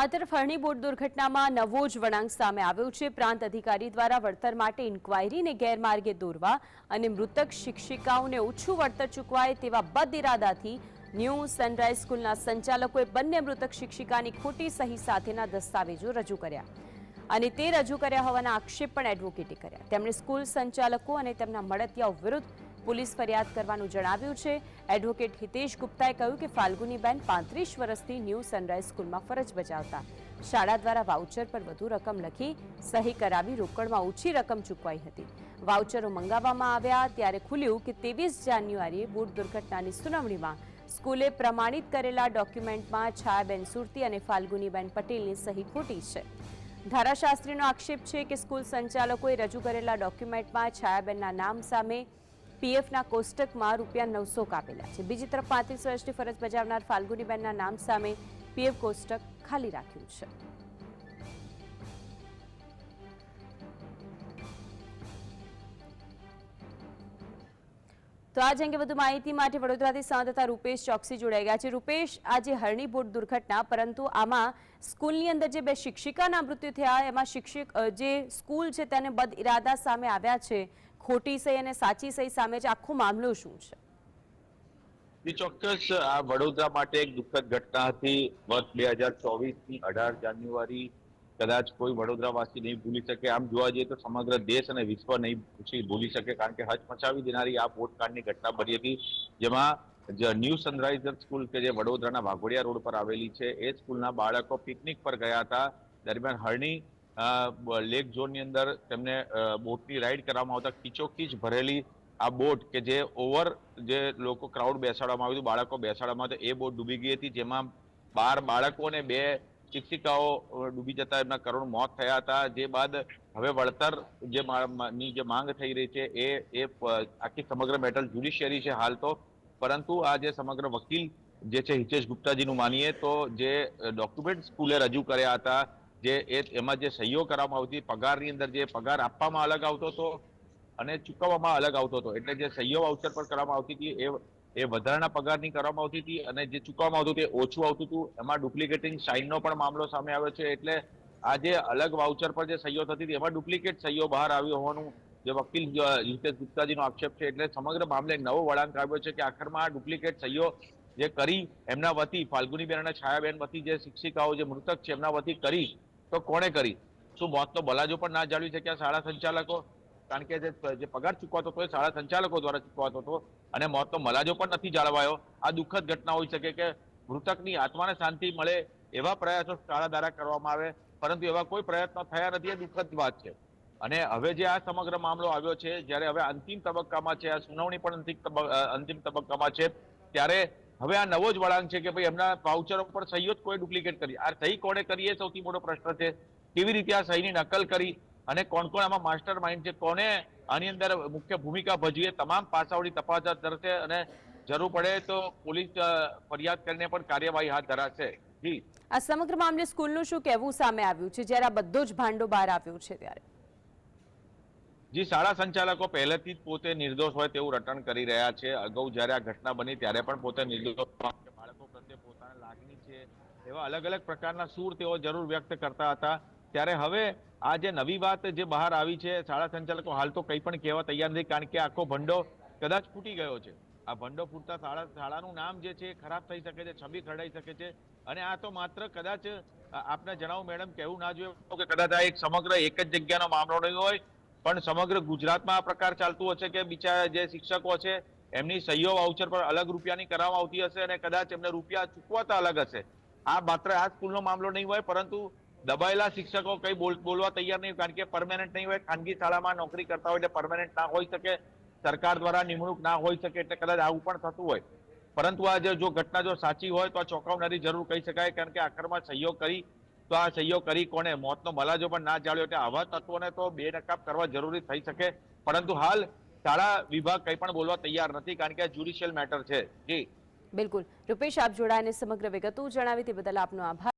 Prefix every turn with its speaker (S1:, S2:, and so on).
S1: આ તરફ બોટ દુર્ઘટનામાં નવો જ વળાંક સામે આવ્યો છે. પ્રાંત અધિકારી દ્વારા વળતર માટે ઇન્ક્વાયરીને ગેરમાર્ગે દોરવા અને મૃતક શિક્ષિકાઓને ઓછું વળતર ચૂકવાય તેવા બદ ઇરાદાથી ન્યૂ સનરાઇઝ સ્કૂલના સંચાલકોએ બંને મૃતક શિક્ષિકાની ખોટી સહી સાથેના દસ્તાવેજો રજૂ કર્યા અને તે રજૂ કર્યા હોવાના આક્ષેપ પણ એડવોકેટે કર્યા. તેમણે સ્કૂલ સંચાલકો અને તેમના મળતિયાઓ વિરુદ્ધ પોલીસ ફરિયાદ કરવાનું જણાવ્યું છે. એડવોકેટ હિતેશ ગુપ્તાએ કહ્યું કે ફાલ્ગુનીબેન પાંત્રીસ વર્ષથી ન્યૂ સનરાઇઝ સ્કૂલમાં ફરજ બજાવતા. શાળા દ્વારા વાઉચર પર વધુ રકમ લખી, સહી કરાવી રોકડમાં ઓછી રકમ ચૂકવાઈ હતી. વાઉચરો મંગાવવામાં આવ્યા ત્યારે ખુલ્યું કે ત્રેવીસ જાન્યુઆરીએ બોટ દુર્ઘટનાની સુનાવણીમાં સ્કૂલે પ્રમાણિત કરેલા ડોક્યુમેન્ટમાં છાયાબેન સુરતી અને ફાલ્ગુનીબેન પટેલની સહી ખોટી છે. ધારાશાસ્ત્રીનો આક્ષેપ છે કે સ્કૂલ સંચાલકોએ રજૂ કરેલા ડોક્યુમેન્ટમાં છાયાબેનના નામ સામે પીએફના કોષ્ટકમાં રૂપિયા નવસો કાપેલા છે. બીજી તરફ પાંત્રીસ વર્ષની ફરજ બજાવનાર ફાલ્ગુનીબેનના નામ સામે પીએફ કોષ્ટક ખાલી રાખ્યું છે. તો આજ અંગે વધુ માહિતી માટે વડોદરાથી સંવાદદાતા રૂપેશ ચોકસી જોડાઈ ગયા છે. રૂપેશ, આજે હરણી બોટ દુર્ઘટના, પરંતુ આમાં સ્કૂલની અંદર જે બે શિક્ષિકાના મૃત્યુ થયા, એમાં શિક્ષક જે સ્કૂલ છે તેને બદ ઇરાદા સામે આવ્યા છે. ખોટી સહી અને સાચી સહી સામે છે આખો મામલો શું છે?
S2: જી, ચોક્કસ. આ વડોદરા માટે એક દુઃખદ ઘટના હતી. વર્ષ બે હજાર ચોવીસથી અઢાર જાન્યુઆરી કદાચ કોઈ વડોદરાવાસી નહીં ભૂલી શકે. આમ જોવા જઈએ તો સમગ્ર દેશ અને વિશ્વ નહીં ભૂલી શકે, કારણ કે હચમચાવી દેનારી આ બોટકાંડની ઘટના બની હતી, જેમાં જે ન્યૂ સનરાઇઝર સ્કૂલ કે જે વડોદરાના વાઘોડિયા રોડ પર આવેલી છે, એ સ્કૂલના બાળકો પિકનિક પર ગયા હતા. દરમિયાન હરણી લેક ઝોનની અંદર તેમને બોટની રાઈડ કરવામાં આવતા ખીચોખીચ ભરેલી આ બોટ કે જે ઓવર જે લોકો ક્રાઉડ બેસાડવામાં આવ્યું હતું બાળકો બેસાડવામાં હતા, એ બોટ ડૂબી ગઈ હતી જેમાં બાર બાળકો અને બે શિક્ષિકાઓ ડૂબી જતા એમના કરુણ મોત થયા હતા. જે બાદ હવે વળતર જે ની જે માંગ થઈ રહી છે એ એ આખી સમગ્ર મેટર જ્યુડિશિયરી છે હાલ તો. પરંતુ આ જે સમગ્ર વકીલ જે છે હિતેશ ગુપ્તાજીનું માનીએ તો જે ડોક્યુમેન્ટ સ્કૂલે રજૂ કર્યા હતા જે એ એમાં જે સહીઓ કરવામાં આવતી પગારની અંદર જે પગાર આપવામાં અલગ આવતો હતો અને ચૂકવવામાં અલગ આવતો હતો. એટલે જે સહીઓ વાઉચર પર કરવામાં આવતી હતી, એ એ વધારાના પગારની કરવામાં આવતી હતી અને જે ચૂકવવામાં આવતું તે ઓછું આવતું હતું. એમાં ડુપ્લિકેટિંગ સાઇનનો પણ મામલો સામે આવ્યો છે. એટલે આ જે અલગ વાઉચર પર જે સહીઓ થતી હતી, એમાં ડુપ્લિકેટ સહીઓ બહાર આવ્યો હોવાનું જે વકીલ હિતેશ ગુપ્તાજીનો આક્ષેપ છે. એટલે સમગ્ર મામલે નવો વળાંક આવ્યો છે કે આખરમાં આ ડુપ્લિકેટ સહીઓ જે કરી, એમના વતી, ફાલ્ગુનીબેન અને છાયાબેન વતી જે શિક્ષિકાઓ, જે મૃતક છે, એમના વતી કરી તો કોણે કરી? શું મોતનો બલાજો પણ ના જાળવી શક્યા શાળા સંચાલકો? કારણ કે જે પગાર ચૂકવાતો હતો એ શાળા સંચાલકો દ્વારા ચૂકવાતો હતો અને મોતનો મલાજો પણ નથી જાળવાયો. આ દુઃખદ ઘટના હોઈ શકે કે મૃતકની આત્માને શાંતિ મળે એવા પ્રયાસો શાળા દ્વારા કરવામાં આવે, પરંતુ એવા કોઈ પ્રયત્નો થયા નથી એ દુઃખદ વાત છે. અને હવે જે આ સમગ્ર મામલો આવ્યો છે, જ્યારે હવે અંતિમ તબક્કામાં છે, આ સુનાવણી પણ અંતિમ તબક્કામાં છે, ત્યારે હવે આ નવો જ વળાંક છે કે ભાઈ એમના વાઉચરો પર સહીઓ જ કોઈ ડુપ્લિકેટ કરી. આ સહી કોણે કરી એ સૌથી મોટો પ્રશ્ન છે. કેવી રીતે આ સહીની નકલ કરી અને કોણ કોણ આમાં માસ્ટર માઇન્ડ છે? કોને આની અંદર મુખ્ય ભૂમિકા ભજવી તમામ પાસાઓની તપાસ હાથ ધરશે અને જરૂર પડે તો પોલીસ ફરિયાદ કરીને પણ કાર્યવાહી હાથ ધરાશે. જી.
S1: આ સમગ્ર મામલે સ્કૂલનું શું કહેવું સામે આવ્યું છે? જ્યારે આ બધો જ ભાંડો બહાર આવ્યો છે ત્યારે.
S2: જી, શાળા સંચાલકો પહેલેથી જ પોતે નિર્દોષ હોય તેવું રટણ કરી રહ્યા છે. અગાઉ જ્યારે આ ઘટના બની ત્યારે પણ પોતે નિર્દોષ બાળકો પ્રત્યે પોતાને લાગણી છે એવા અલગ અલગ પ્રકારના સૂર તેઓ જરૂર વ્યક્ત કરતા હતા. ત્યારે હવે આ જે નવી વાત જે બહાર આવી છે, શાળા સંચાલકો હાલ તો કંઈ પણ કહેવા તૈયાર નથી કારણ કે આખો ભંડો કદાચ ફૂટી ગયો છે. આ ભંડો ફૂટતા શાળા, શાળાનું નામ જે છે એ ખરાબ થઈ શકે છે, છબી ખરડાઈ શકે છે અને આ તો માત્ર કદાચ આપને જણાવું મેડમ કહેવું ના જોઈએ કે કદાચ આ એક સમગ્ર એક જ જગ્યાનો મામલો નહીં હોય પણ સમગ્ર ગુજરાતમાં આ પ્રકાર ચાલતું હશે કે બિચારા જે શિક્ષકો છે, એમની સહીઓ વાઉચર પર અલગ રૂપિયાની કરવામાં આવતી હશે અને કદાચ એમને રૂપિયા ચૂકવાતા અલગ હશે. આ માત્ર આ સ્કૂલનો મામલો નહીં હોય, પરંતુ દબાયેલા શિક્ષકો કઈ બોલ, બોલવા તૈયાર નહીં કારણ કે પરમેનન્ટ નહીં હોય, ખાનગી શાળામાં નોકરી કરતા હોય એટલે પરમેનન્ટ ના હોઈ શકે, સરકાર દ્વારા નિમણૂક ના હોઈ શકે એટલે કદાચ આવું પણ થતું હોય. પરંતુ આ જો ઘટના જો સાચી હોય તો આ ચોંકાવનારી જરૂર કહી શકાય, કારણ કે આખરમાં સહયોગ કરી તો આ સહયોગ કરી કોને મોતનો મલાજો પણ ના જાળ્યો એટલે આવા તત્વોને તો બે નકાબ કરવા જરૂરી થઈ શકે. પરંતુ હાલ શાળા વિભાગ કંઈ પણ બોલવા તૈયાર નથી કારણ કે આ જ્યુડિશિયલ મેટર છે. જી.
S1: બિલકુલ. રૂપેશ, આપ જોડાઈને સમગ્ર વિગતો જણાવી તે બદલ આપનો આભાર.